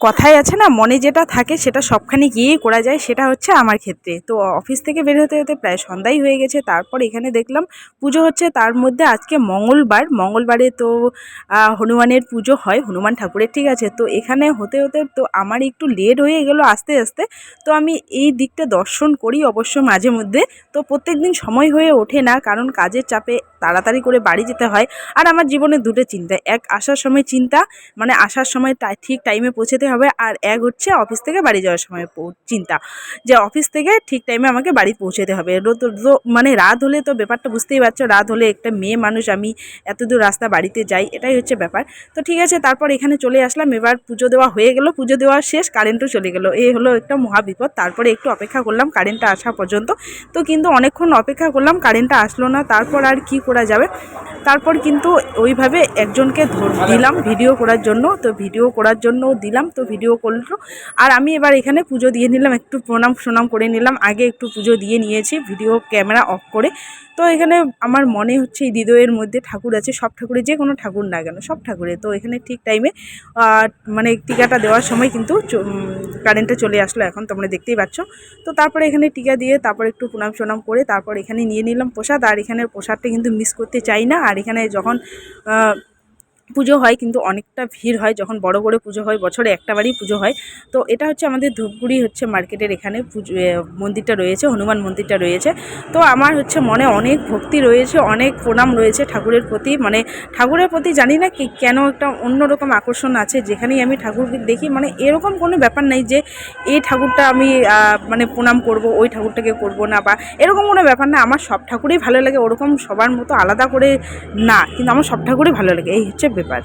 কথায় আছে না, মনে যেটা থাকে সেটা সবখানে গিয়েই করা যায়, সেটা হচ্ছে আমার ক্ষেত্রে। তো অফিস থেকে বের হতে হতে প্রায় সন্ধ্যাই হয়ে গেছে, তারপর এখানে দেখলাম পুজো হচ্ছে, তার মধ্যে আজকে মঙ্গলবার, মঙ্গলবারে তো হনুমানের পুজো হয়, হনুমান ঠাকুরের ঠিক আছে, তো এখানে হতে হতে তো আমার একটু লেট হয়ে গেলো আস্তে আস্তে, তো আমি এই দিকটা দর্শন করি অবশ্য মাঝে মধ্যে, তো প্রত্যেক দিন সময় হয়ে ওঠে না, কারণ কাজের চাপে তাড়াতাড়ি করে বাড়ি যেতে হয়, আর আমার জীবনে দুটো চিন্তা, এক আসার সময় চিন্তা মানে আসার সময় ঠিক টাইমে পৌঁছাতে হবে আর এক হচ্ছে অফিস থেকে বাড়ি যাওয়ার সময় চিন্তা। যে অফিস থেকে ঠিক টাইমে আমাকে বাড়ি পৌঁছাতে হবে। রোদ মানে রাত হলে তো ব্যাপারটা বুঝতেই পারছ, রাত হলে একটা মেয়ে মানুষ আমি এত দূর রাস্তা বাড়িতে যাই, এটাই হচ্ছে ব্যাপার। তো ঠিক আছে, তারপর এখানে চলে আসলাম, এবার পুজো দেওয়া হয়ে গেল, পুজো দেওয়া শেষ কারেন্টও চলে গেল। এই হলো একটা মহাবিপদ তারপরে একটু অপেক্ষা করলাম কারেন্টটা আসা পর্যন্ত। তো কিন্তু অনেকক্ষণ অপেক্ষা করলাম কারেন্টটা আসলো না, তারপর আর কি করা যাবে? তারপর কিন্তু ওইভাবে একজনকে দিলাম ভিডিও করার জন্য। তো ভিডিও করার জন্য দিলাম তো ভিডিও করল। আর আমি এবার এখানে পুজো দিয়ে নিলাম, একটু প্রণাম সোনাম করে নিলাম। আগে একটু পুজো দিয়ে নিয়েছি ভিডিও ক্যামেরা অফ করে। তো এখানে আমার মনে হচ্ছে এই হৃদয়ের মধ্যে ঠাকুর আছে, সব ঠাকুরে যে কোনো ঠাকুর না কেন, সব ঠাকুরে। তো এখানে ঠিক টাইমে মানে টিকাটা দেওয়ার সময় কিন্তু কারেন্টটা চলে আসলো এখন, তোমরা দেখতেই পাচ্ছ। তো তারপরে এখানে টিকা দিয়ে তারপর একটু প্রণাম সোনাম করে তারপর এখানে নিয়ে নিলাম প্রসাদ। আর এখানে প্রসাদটা কিন্তু মিস করতে চাই না। আর এখানে যখন পুজো হয়, কিন্তু অনেকটা ভিড় হয় যখন বড় করে পুজো হয়, বছরে একটা বারই পুজো হয়। তো এটা হচ্ছে আমাদের ধূপগুড়ি হচ্ছে মার্কেটের এখানে মন্দিরটা রয়েছে, হনুমান মন্দিরটা রয়েছে। তো আমার হচ্ছে মনে অনেক ভক্তি রয়েছে, অনেক প্রণাম রয়েছে ঠাকুরের প্রতি। মানে ঠাকুরের প্রতি জানি না কি কেন একটা অন্যরকম আকর্ষণ আছে, যেখানেই আমি ঠাকুরকে দেখি মানে এরকম কোনো ব্যাপার নেই যে এই ঠাকুরটা আমি মানে প্রণাম করব, ওই ঠাকুরটাকে করব না বা এরকম কোনো ব্যাপার না। আমার সব ঠাকুরই ভালো লাগে, ওরকম সবার মতো আলাদা করে না, কিন্তু আমার সব ঠাকুরই ভালো লাগে। এই হচ্ছে ব্যাপার